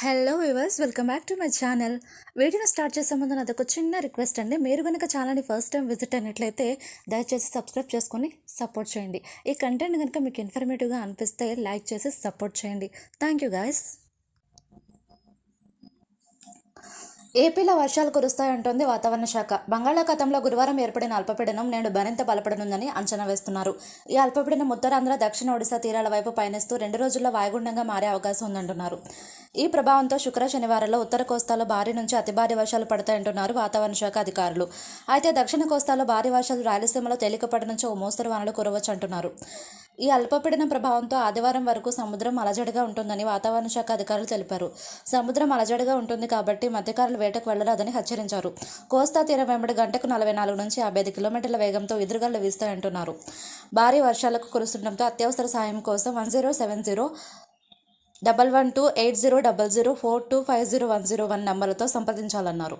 Hello viewers welcome back to my channel వీడియోని start చేసే ముందు నాది ఒక చిన్న రిక్వెస్ట్ అండి. మీరు కనుక ఛానల్ని ఫస్ట్ టైం విజిట్ అయినట్లయితే దయచేసి సబ్స్క్రైబ్ చేసుకొని సపోర్ట్ చేయండి. ఈ కంటెంట్ కనుక మీకు ఇన్ఫర్మేటివ్గా అనిపిస్తే లైక్ చేసి సపోర్ట్ చేయండి. థ్యాంక్ యూ గాయస్ ఏపీలో వర్షాలు కురుస్తాయంటోంది వాతావరణ శాఖ. బంగాళాఖాతంలో గురువారం ఏర్పడిన అల్పపీడనం నేడు మరింత బలపడనుందని అంచనా వేస్తున్నారు. ఈ అల్పపీడనం ఉత్తరాంధ్ర దక్షిణ ఒడిశా తీరాల వైపు పయనిస్తూ రెండు రోజుల్లో వాయుగుండంగా మారే అవకాశం ఉందంటున్నారు. ఈ ప్రభావంతో శుక్ర శనివారంలో ఉత్తర కోస్తాలో భారీ నుంచి అతి భారీ వర్షాలు పడతాయంటున్నారు వాతావరణ శాఖ అధికారులు. అయితే దక్షిణ కోస్తాలో భారీ వర్షాలు రాయలసీమలో తేలికపాటి నుంచి ఓ మోస్తరు వానలు కురవచ్చు అంటున్నారు. ఈ అల్పపీడనం ప్రభావంతో ఆదివారం వరకు సముద్రం అలజడిగా ఉంటుందని వాతావరణ శాఖ అధికారులు తెలిపారు. సముద్రం అలజడిగా ఉంటుంది కాబట్టి మత్స్యకారులు వేటకు వెళ్ళరాదని హెచ్చరించారు. కోస్తా తీరం వెంబడి గంటకు నలభై నాలుగు నుంచి యాభై ఐదు కిలోమీటర్ల వేగంతో ఎదురుగళ్ళు వీస్తాయంటున్నారు. భారీ వర్షాలకు కురుస్తుండటంతో అత్యవసర సాయం కోసం one zero seven zero double one two eight zero double zero four two five zero one zero one నెంబర్లతో సంప్రదించాలన్నారు.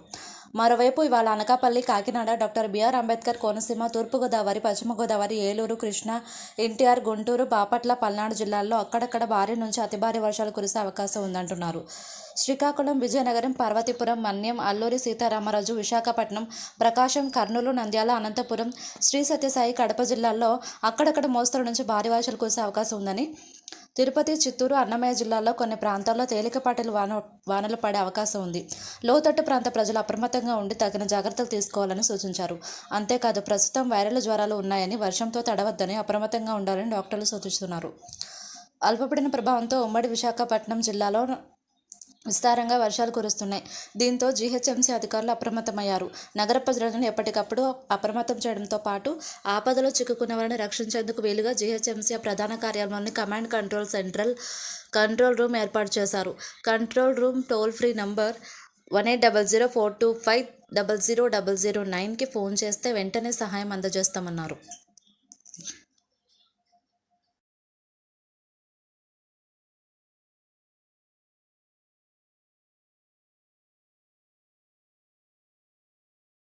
మరోవైపు ఇవాళ Anakapalli Kakinada doctor B R Ambedkar Konaseema తూర్పుగోదావరి పశ్చిమ గోదావరి ఏలూరు కృష్ణా ఎన్టీఆర్ గుంటూరు బాపట్ల పల్నాడు జిల్లాల్లో అక్కడక్కడ భారీ నుంచి అతి భారీ వర్షాలు కురిసే అవకాశం ఉందంటున్నారు. శ్రీకాకుళం విజయనగరం పార్వతీపురం మన్యం అల్లూరి సీతారామరాజు విశాఖపట్నం ప్రకాశం కర్నూలు నంద్యాల అనంతపురం శ్రీ సత్యసాయి కడప జిల్లాల్లో అక్కడక్కడ మోస్తరు నుంచి భారీ వర్షాలు కురిసే అవకాశం ఉందని తిరుపతి చిత్తూరు అన్నమయ్య జిల్లాల్లో కొన్ని ప్రాంతాల్లో తేలికపాటి వాన వానలు పడే అవకాశం ఉంది. లోతట్టు ప్రాంత ప్రజలు అప్రమత్తంగా ఉండి తగిన జాగ్రత్తలు తీసుకోవాలని సూచించారు. అంతేకాదు ప్రస్తుతం వైరల్ జ్వరాలు ఉన్నాయని వర్షంతో తడవద్దని అప్రమత్తంగా ఉండాలని డాక్టర్లు సూచిస్తున్నారు. అల్పపీడన ప్రభావంతో ఉమ్మడి విశాఖపట్నం జిల్లాలో విస్తారంగా వర్షాలు కురుస్తున్నాయి. దీంతో జీహెచ్ఎంసీ అధికారులు అప్రమత్తమయ్యారు. నగర ప్రజలను ఎప్పటికప్పుడు అప్రమత్తం చేయడంతో పాటు ఆపదలో చిక్కుకున్న వారిని రక్షించేందుకు వీలుగా జీహెచ్ఎంసీ ప్రధాన కార్యాలయంలోని command control central control room ఏర్పాటు చేశారు. Control room toll free number one eight double zero four two five double zero double zero నైన్కి ఫోన్ చేస్తే వెంటనే సహాయం అందజేస్తామన్నారు.